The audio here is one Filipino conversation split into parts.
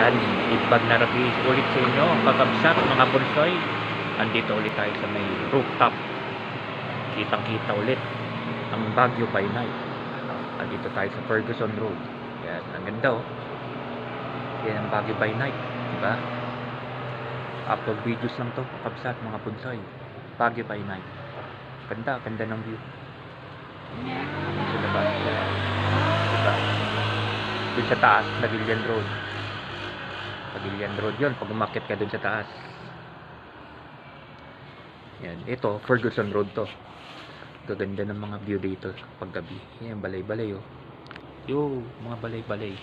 Yan, ibag na review ulit sa inyo, kakabsat mga bonsoy. Andito ulit tayo sa may rooftop. Kitang kita ulit ang Baguio by night. Andito tayo sa Ferguson Road. Yan, ang ganda oh. Yan ang Baguio by night, di ba? Upload videos lang to, kakabsat mga bonsoy. Baguio by night. Ganda, ganda ng view. Sa labas. Diba? Doon sa taas, Pavilion Road. Pavilion Road yun, pag umakit ka doon sa taas. Yan, ito, Ferguson Road to. Gaganda ng mga view dito pag gabi. Yan, balay-balay oh. Yo, mga balay-balay.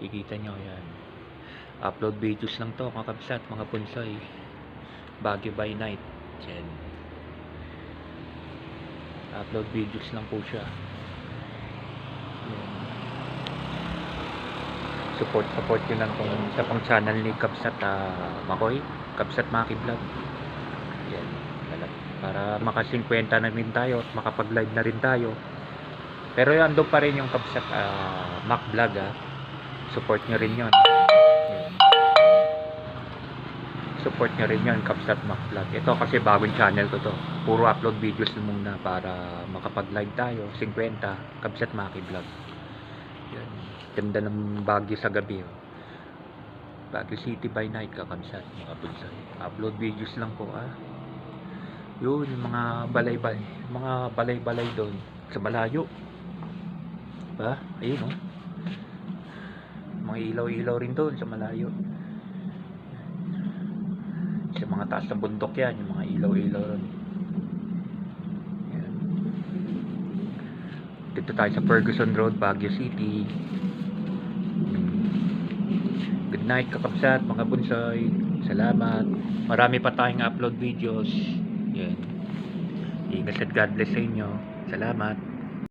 Kikita nyo, yan. Upload videos lang to, mga kabsat, mga punsoy. Baguio by night. Yan. Upload videos lang po siya. Support support yun lang kung sa pang channel ni Kapsat ah, Makoy. Kapsat Maki Vlog. Yan Para- maka 50 na rin tayo at makapag live na rin tayo. Pero yan doon pa rin yung Kapsat ah, Mac Vlog ah. support nyo rin yun. Support nyo rin yun Kapsat Mac Vlog. Ito kasi bagong channel ko to. Puro upload videos na muna para makapag live tayo. 50 Kapsat Maki Vlog yan. Ganda ng Baguio sa gabi oh. Baguio City by night kakamsat mga bulsay upload videos lang po ah. Yun yung mga balay-balay mga balay-balay doon sa malayo. Ba ayun oh. Mga ilaw-ilaw rin doon sa malayo. Sa mga taas ng bundok yan yung mga ilaw-ilaw ron yan dito tayo sa Ferguson Road Baguio City Good night kakabsat mga bunsoy. Salamat. Marami pa tayong upload videos. Yan. Ingat at God bless sa inyo. Salamat.